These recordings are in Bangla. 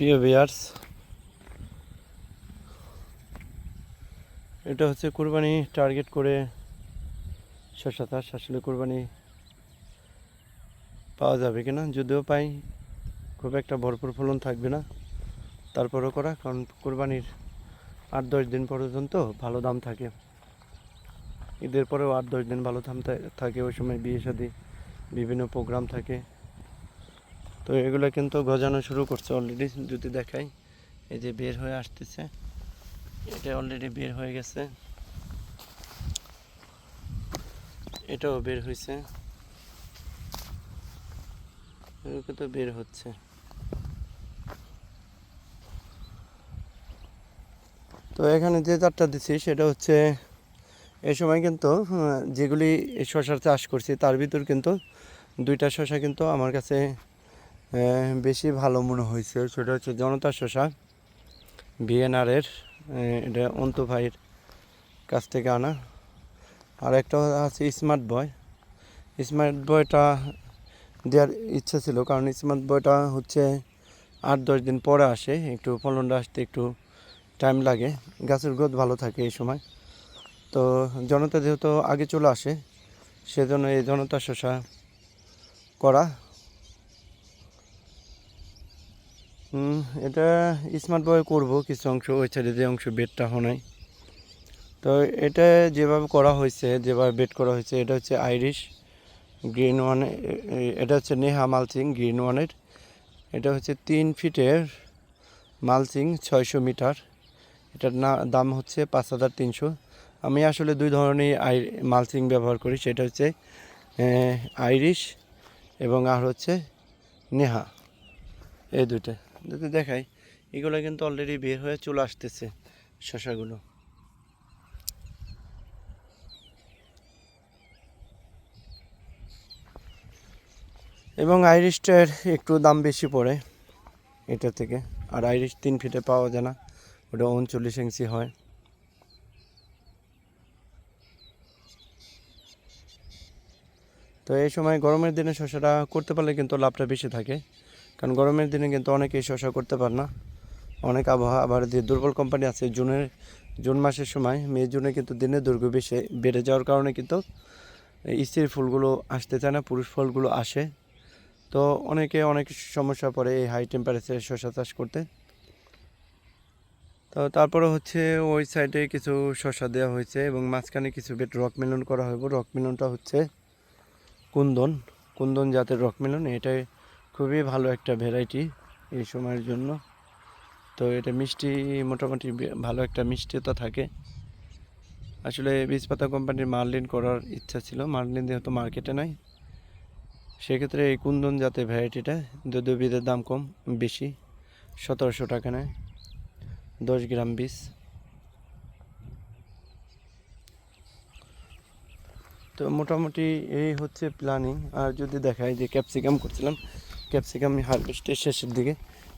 প্রিয় বিয়ার্স এটা হচ্ছে কোরবানি টার্গেট করে শশা চাষ আসলে কোরবানি পাওয়া যাবে কিনা যদিও পাই, খুব একটা ভরপুর ফলন থাকবে না। তারপরও করা, কারণ কোরবানির আট দশ দিন পর্যন্ত ভালো দাম থাকে। ঈদের পরেও আট দশ দিন ভালো দাম থাকে, ওই সময় বিয়ে শাদী বিভিন্ন প্রোগ্রাম থাকে। তো এগুলো কিন্তু গজানো শুরু করছে অলরেডি যদি দেখাই। এই যে বের হয়ে আসতেছে। এটা অলরেডি বের হয়ে গেছে। এটাও বের হয়েছে এগুলো তো বের হচ্ছে। তো এখানে যে চারটা দিচ্ছি সেটা হচ্ছে এই সময় কিন্তু যেগুলি শশার চাষ করছি, তার ভিতর কিন্তু দুইটা শশা কিন্তু আমার কাছে বেশি ভালো মনে হয়েছে। সেটা হচ্ছে জনতা শশা, বিএনআরের এটা অন্তু ভাইয়ের কাছ থেকে আনা। আর একটা আছে স্মার্ট বয়। স্মার্ট বয়টা দেওয়ার ইচ্ছা ছিল, কারণ স্মার্ট বয়টা হচ্ছে আট, দশ দিন পরে আসে। একটু ফলনটা আসতে একটু টাইম লাগে। গাছের গ্রোথ ভালো থাকে এই সময়। তো জনতা যেহেতু আগে চলে আসে, সেজন্য এই জনতা শশা করা এটা স্মার্ট বয় করব, কিছু অংশ, ওই সাইডে যে অংশ বেডটা হনাই তো এটা যেভাবে করা হয়েছে, যেভাবে বেড করা হয়েছে, এটা হচ্ছে আইরিশ গ্রিন ওয়ান এটা হচ্ছে নেহা মালচিং গ্রিন ওয়ানের এটা হচ্ছে তিন ফিটের মালচিং ছয়শো মিটার। এটার না, দাম হচ্ছে পাঁচ হাজার তিনশো। আমি আসলে দুই ধরনের আই মালচিং ব্যবহার করি, সেটা হচ্ছে আইরিশ এবং আর হচ্ছে নেহা। এই দুইটা। যদি দেখাই, এগুলো কিন্তু অলরেডি বের হয়ে চলে আসতেছে শশাগুলো। এবং আইরিশটার একটু দাম বেশি পড়ে এটা থেকে। আর আইরিশ তিন ফিটে পাওয়া যায় না, ওটা উনচল্লিশ ইঞ্চি হয়। তো এই সময় গরমের দিনে শসাটা করতে পারলে কিন্তু লাভটা বেশি থাকে। কারণ গরমের দিনে কিন্তু অনেকেই শসা করতে পারে না। অনেক আবহাওয়া, আবার যে দুর্বল কোম্পানি আছে, জুনের, জুন মাসের সময়, মে, জুনে কিন্তু দিনের দৈর্ঘ্য বেশি, বেড়ে যাওয়ার কারণে কিন্তু এই স্ত্রীর ফুলগুলো আসতে চায় না, পুরুষ ফলগুলো আসে। তো অনেকে অনেক সমস্যা পড়ে এই হাই টেম্পারেচারে শসা চাষ করতে। তো তারপরে হচ্ছে ওই সাইডে কিছু শসা দেওয়া হয়েছে এবং মাঝখানে কিছু বেট রক মেলন করা হইব। রক মেলনটা হচ্ছে কুন্দন। কুন্দন জাতের রক মেলন এটাই খুবই ভালো একটা ভ্যারাইটি এই সময়ের জন্য। তো এটা মিষ্টি, মোটামুটি ভালো একটা মিষ্টিতা থাকে। আসলে বীজপাতা কোম্পানির মার্লিন করার ইচ্ছা ছিল মার্লিন যেহেতু মার্কেটে নাই, সেক্ষেত্রে এই কুন্দন জাতের ভ্যারাইটিটা যদিও বীজের দাম কম, বেশি, সতেরোশো টাকা নেয়, দশ গ্রাম বীজ। তো মোটামুটি এই হচ্ছে প্ল্যানিং আর যদি দেখায় যে ক্যাপসিকাম করছিলাম ক্যাপসিকাম হারভেস্টের শেষের দিকে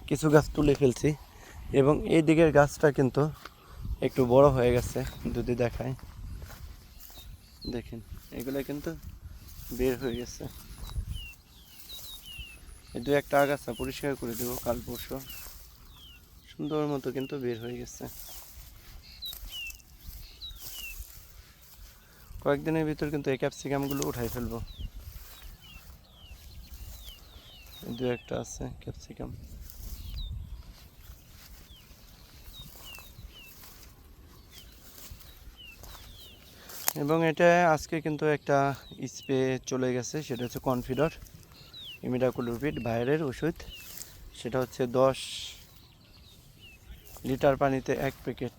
কিছু গাছ তুলে ফেলছি এবং এই দিকের গাছটা কিন্তু একটু বড় হয়ে গেছে, যদি দেখায়। দেখেন, এগুলো কিন্তু বের হয়ে গেছে। এই দু একটা আগাছা পরিষ্কার করে দেবো কাল পরশু। সুন্দর মতো কিন্তু বের হয়ে গেছে। কয়েকদিনের ভিতর কিন্তু এই ক্যাপসিকামগুলো উঠাই ফেলব এই দু একটা আছে, ক্যাপসিকাম। এবং এটা আজকে কিন্তু একটা স্প্রে চলে গেছে, সেটা হচ্ছে কনফিডার ইমিডাকুলোভিড বাইরের ওষুধ। সেটা হচ্ছে দশ লিটার পানিতে এক প্যাকেট